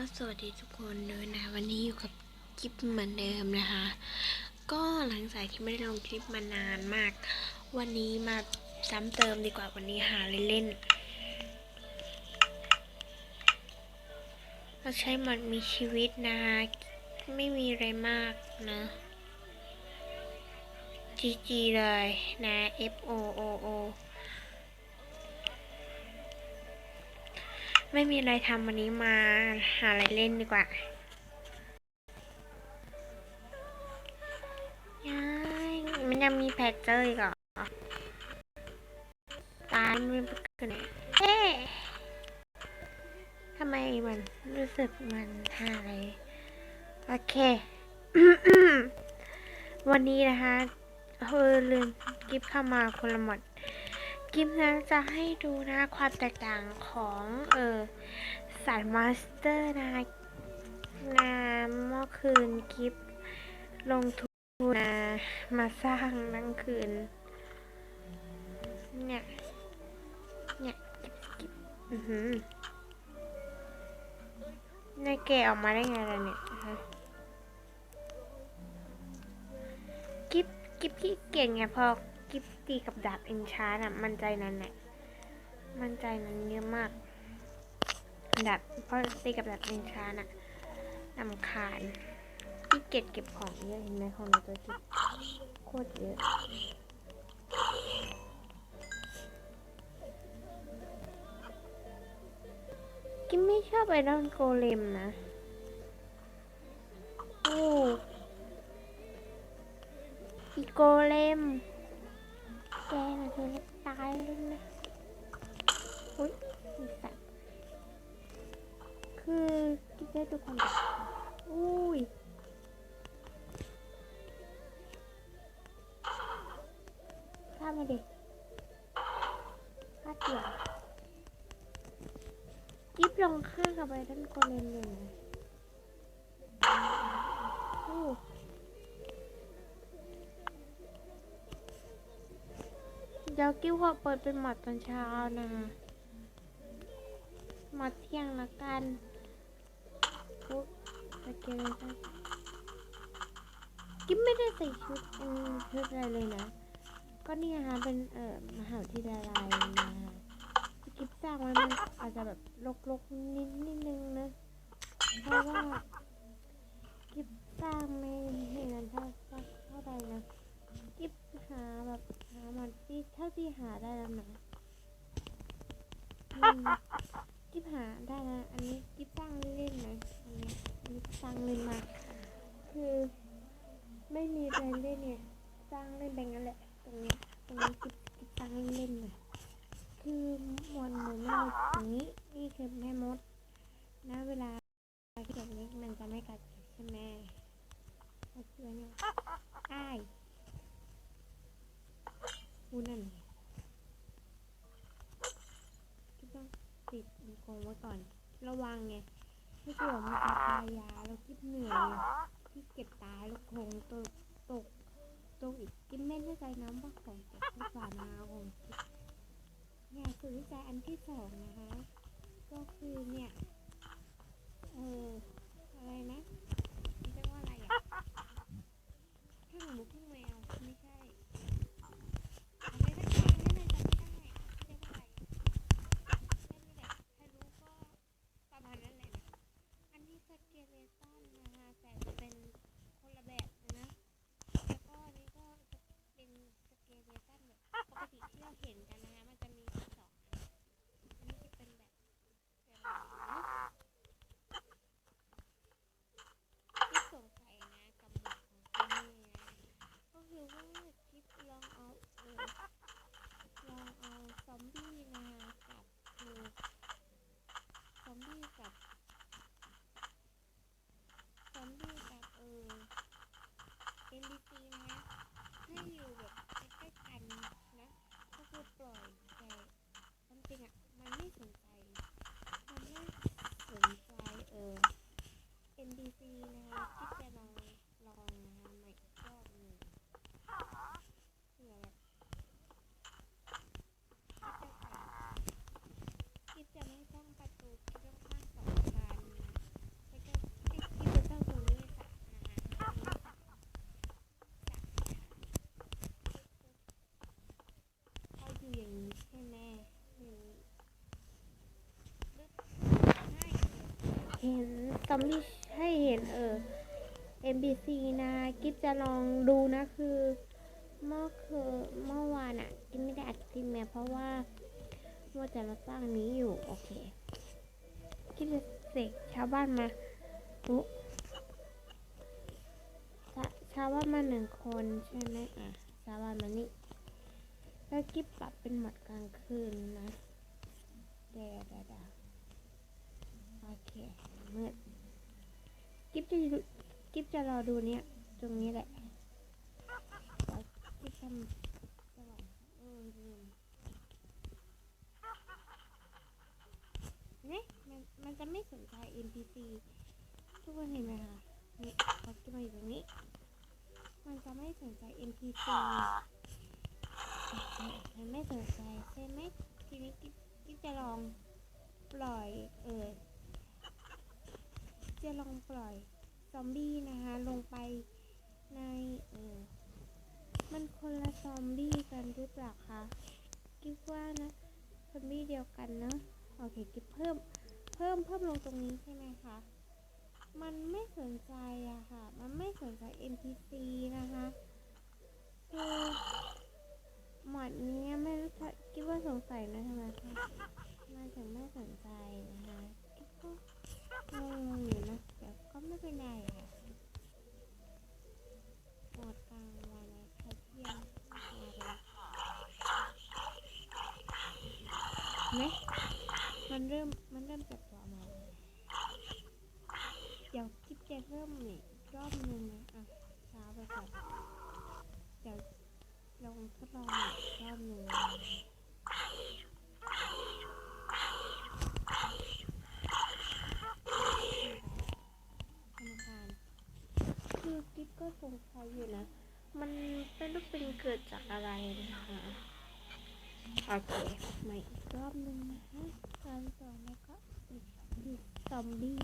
สวัสดีทุกคนด้วยนะ วันนี้อยู่กับคลิปเหมือนเดิมนะคะ ก็หลังจากที่ไม่ได้ลงคลิปมานานมาก วันนี้มาซ้ำเติมดีกว่าวันนี้หาเล่นๆเราใช้หมดมีชีวิตนะคะ ไม่มีอะไรมากนะ GG เลยนะ F O O O ไม่มีอะไรทำวันนี้มาหาอะไรเล่นดีกว่ายายมันยังมีแพทเจอร์อีกเหรอ ตายมันไปเกินเอ๊ะทำไมมันรู้สึกมันหาอะไร โอเค วันนี้นะคะเออลืมกิฟเข้ามาคนละหมด กิฟนะจะให้ดูนะความแตกต่างของเออสายมาสเตอร์นะคะเมื่อคืนกิฟลงทุนนะมาสร้างนั่งคืน เนี่ย เนี่ยกิฟกิฟอือหือในแกออกมาได้ไงล่ะเนี่ยฮะกิฟกิฟขี้เก่งไงพอ กิฟตีกับดาบเอ็นชาร์อะมันใจนั้นแหละมันใจนั้นเยอะมากดาบเพราะตีกับดาบเอ็นชาร์อะนำคาญที่เก็บเก็บของเยอะเห็นไหมของในตัวกิฟโคตรเยอะกิฟไม่ชอบไอรอนโกเลมนะ โอ้อีโกเลม แกน่ะเธอจะตายเลยนะอุ้ยสัตว์คือกินได้ทุกคนอุ้ยข้ามาดิคาเดียวกิฟลงข้างกับไอ้ท่านโกเลมเลยนะโอ้ ดี๋ยวกิ้วขอเปิดเป็นหมอดตอนเช้านะหมอดเที่ยงละกันปุ๊บสเกลเลยกิ๊บไม่ได้ใส่ชุดอืมชุดอะไรเลยนะ ก็นี่นะคะเป็นเอ่อมหาวิทยาลัยนะคะกิ๊บสร้างไว้มันอาจจะแบบลกๆนิดนิดนึงนะ เพราะว่ากิ๊บสร้างไม่เห็นนั้นเท่าเท่าใดนะกิ๊บหาแบบามันที่เท่าที่หาได้แล้วนะอืมกิบหาได้แล้วอันนี้กิบสร้างเล่นๆนะอันนี้อันนี้สร้างเล่นมากคือไม่มีอะไรเล่นเนี่ยสร้างเล่นแบบนั้นแหละ ตรงเนี้ยตรงนี้กิบกิบสร้างเล่นๆเลยคือมวนหมุนไม่หมดตรงนี้นี่คือแม่มดนะเวลาที่แบบนี้มันจะไม่กัดใช่ไหมก็คือเนี่ยอ้าย พูดนั่นไงที่ต้องติดมันคงไว้ก่อน ระวังไงถ้าเกิดมันจะตายยาแล้วคิดเหนื่อยที่เก็บตายแล้วคงตกตกตกอีกกินไม่แน่ใจน้ำว่าของเก็บที่ฝ่ามาของเนี่ยคือวิจัยอันที่สองนะคะ ก็คือเนี่ยเอออะไรนะเรียกว่าอะไรอะพึ่งหมูพึ่งแมว ที่จะลองลองทำไม่รอบหนึ่งคิดจะไม่ต้องประตูคิดต้องสร้างสองบานนะแล้วก็คิจะต้องตรงนี้ค่ะเขาอยู่อย่างนี้ใช่ไหมเห็นตอมบี้ ให้เห็นเออ MBC นะกิ๊บจะลองดูนะคือเมื่อคือเมื่อวานอะกิ๊บไม่ได้อัดคลิปแม้เพราะว่าว่าจะมาสร้างนี้อยู่โอเคกิ๊บจะเสกชาวบ้านมาอุ๊ชาชาวบ้านมาหนึ่งคนใช่ไหมอะชาวบ้านมานี่แล้วกิ๊บปรับเป็นหมดกลางคืนนะเดยวเดยวเดยวโอเคมืด กิ๊บจะกิ๊บจะรอดูเนี่ย ตรงนี้แหละกิ๊บทำสว่างเออลืมเนี่ยมันมันจะไม่สนใจ NPC ทุกคนเห็นไหมคะนี่พอกิ๊บมาอยู่ตรงนี้ มันจะไม่สนใจ NPC มันไม่สนใจใช่ไหมทีนี้กิ๊บกิ๊บจะลองปล่อยเออ จะลองปล่อยซอมบี้นะคะลงไปในเออมันคนละซอมบี้กันหรือเปล่าคะกิ๊บว่านะซอมบี้เดียวกันเนอะโอเคกิ๊บเพิ่มเพิ่มเพิ่มลงตรงนี้ใช่ไหมคะมันไม่สนใจอะค่ะ มันไม่สนใจ NPC นะคะคือหมอดนี้ไม่รู้จะกิ๊บว่าสงสัยนะทำไมคะมันถึงไม่สนใจนะคะ งงอยู่นะแต่ก็ไม่เป็นไรค่ะโหมดกลางวันนะใช้เที่ยงมาเลยไหมมันเริ่มมันเริ่มจับตัวมาเดี๋ยวกิ๊บจะเริ่มอีกรอบหนึงนะอะช้าไปก่อนเดี๋ยวลองทดลองอีกรอบหนึงกรรมการคือ ก็สงสัยอยู่นะ มันเป็นรูปเป็นเกิดจากอะไรนะคะ โอเคมาอีกรอบหนึ่งนะคะการต่อแล้วก็อีกอีกซอมบี้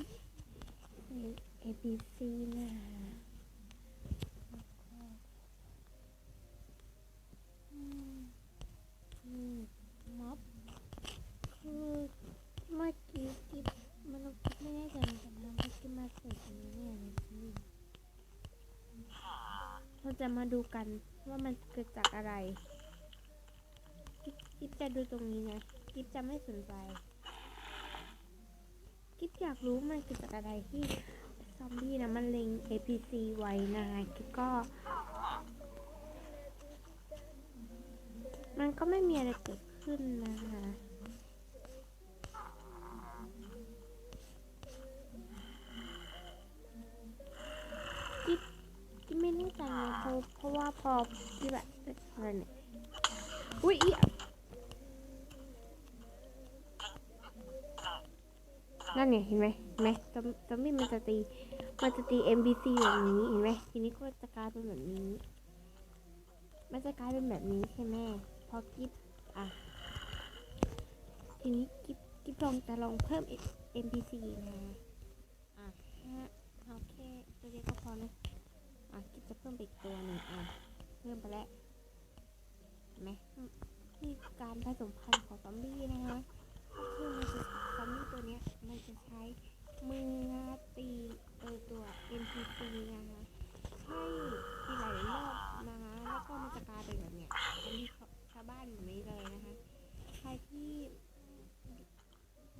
ใน ABC นะคะแล้วก็อืมอืมม็อบคือเมื่อกี้กิ๊บมันกิ๊บไม่แน่ใจเหมือนกันนะว่ากิ๊บมาเสร็จตรงนี้เนี่ยในที่เรา จะมาดูกันว่ามันเกิดจากอะไรกิ๊บจะดูตรงนี้นะกิ๊บจะไม่สนใจกิ๊บอยากรู้มันเกิดจากอะไรที่ซอมบี้นะมันเล็ง APC ไว้นะคะกิ๊บก็ มันก็ไม่มีอะไรเกิดขึ้นนะคะ กิ๊บกิ๊บ ไม่ใจเพราะเพราะว่าพอกิ๊บแบบอะไรเนี่ยอุ้ยนั่นไงเห็นไหมเห็นไหมซอมซอมบี้มันจะตีมันจะตี MBC แบบนี้เห็นไหมทีนี้ก็จะกลายเป็นแบบนี้ มันจะกลายเป็นแบบนี้ใช่ไหมพอกิ๊บอะทีนี้กิ๊บกิ๊บลองจะลองเพิ่ม MBC นะอะฮะเอาแค่ตัวเดียวก็พอนะอะกิ๊บ จะเพิ่มไปอีกตัวหนึ่งอะเพิ่มไปแล้วเห็นไหมนี่การผสมพันธุ์ของซอมบี้นะคะคือมันจะซอมบี้ตัวเนี้ยมันจะใช้มือตีเออตัว NPC นะคะใช่ตีหลายรอบนะคะแล้วก็มันจะกลายเป็นแบบเนี้ยซอมบี้ชาวบ้านแบบนี้เลยนะคะใครที่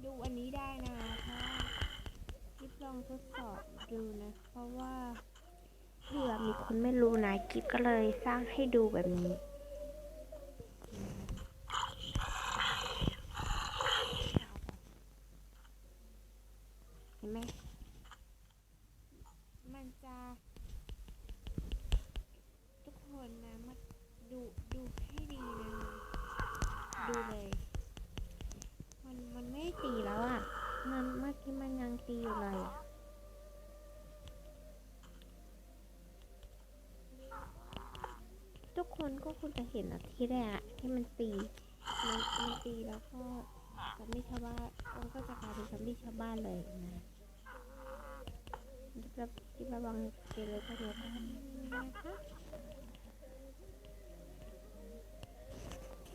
ดูอันนี้ได้นะคะเพราะว่ากิ๊บลองทดสอบดูนะ เพราะว่า เผื่อมีคนไม่รู้นะกิ๊บก็เลยสร้างให้ดูแบบนี้เห็นไหมมันจะ ทุกคนนะมาดูดูให้ดีนะดูเลย มันมันไม่ได้ตีแล้วอะ่ะ มันเมื่อกี้มันยังตีอยู่เลยอะทุ ก็คงจะเห็นอะที่แรกอะที่มันตีมันมันตีแล้วก็ซอมบี้ชาวบ้านมันก็จะกลายเป็นซอมบี้ชาวบ้านเลยนะรับกิบระวังเกลเลยก็เดี๋ยวนะคะ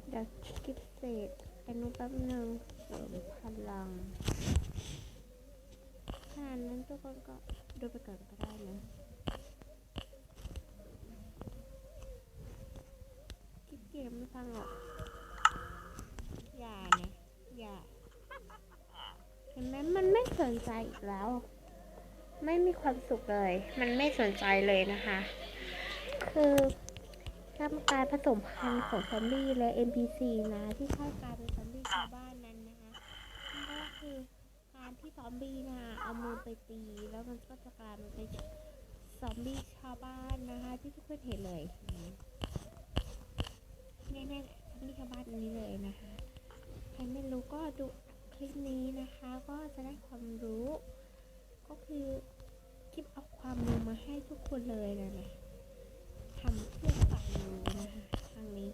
เดี๋ยวกิบเศษอนุแป๊บหนึ่งเสริมพลังขนานั้นทุกคนก็ดูไปก่อนก็ได้นะคิด เกมไม่ฟังหรอกอย่านะอย่าเห็นไหมมันไม่สนใจอีกแล้ว ไม่มีความสุขเลย มันไม่สนใจเลยนะคะ คือการผสมพันธุ์ของซอมบี้และ NPC นะที่เข้ากลายเป็นซอมบี้ชาวบ้านนั้นนะคะก็คือการที่ซอมบี้นะเอามือไปตี แล้วมันก็จะกลายมาเป็นซอมบี้ชาวบ้านนะคะ ที่ทุกคนเห็นเลย นี่ยเนี่ยซอมบี้ชาวบ้านอันนี้เลยนะคะ ใครไม่รู้ก็ดูคลิปนี้นะคะ ก็จะได้ความรู้ ก็คือคลิปเอาความรู้มาให้ทุกคนเลยนะนะทำเพื่อความรู้นะคะทางนี้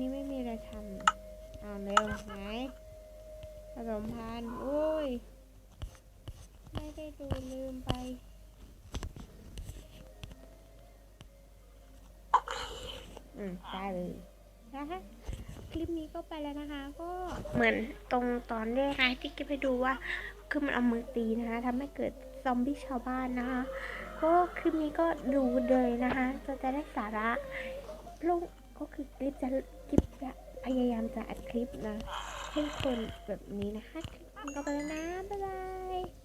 นี้ไม่มีอะไรทำเอาเร็วไหนผสมพันธุ์โอ้ย ไม่ได้ดูลืมไป อืมได้เลยนะคะคลิปนี้ก็ไปแล้วนะคะ ก็เหมือนตรงตอนแรกนะที่กิ๊บไปดูว่า คือมันเอามือตีนะคะทำให้เกิดซอมบี้ชาวบ้านนะคะ ก็คลิปนี้ก็ดูเลยนะคะจะจะได้สาระลงก็คือคลิปจะคลิปจะพยายามจะอัดคลิปนะให้คนแบบนี้นะคะคลิปนี้ก็ไปแล้วนะ บ๊ายบาย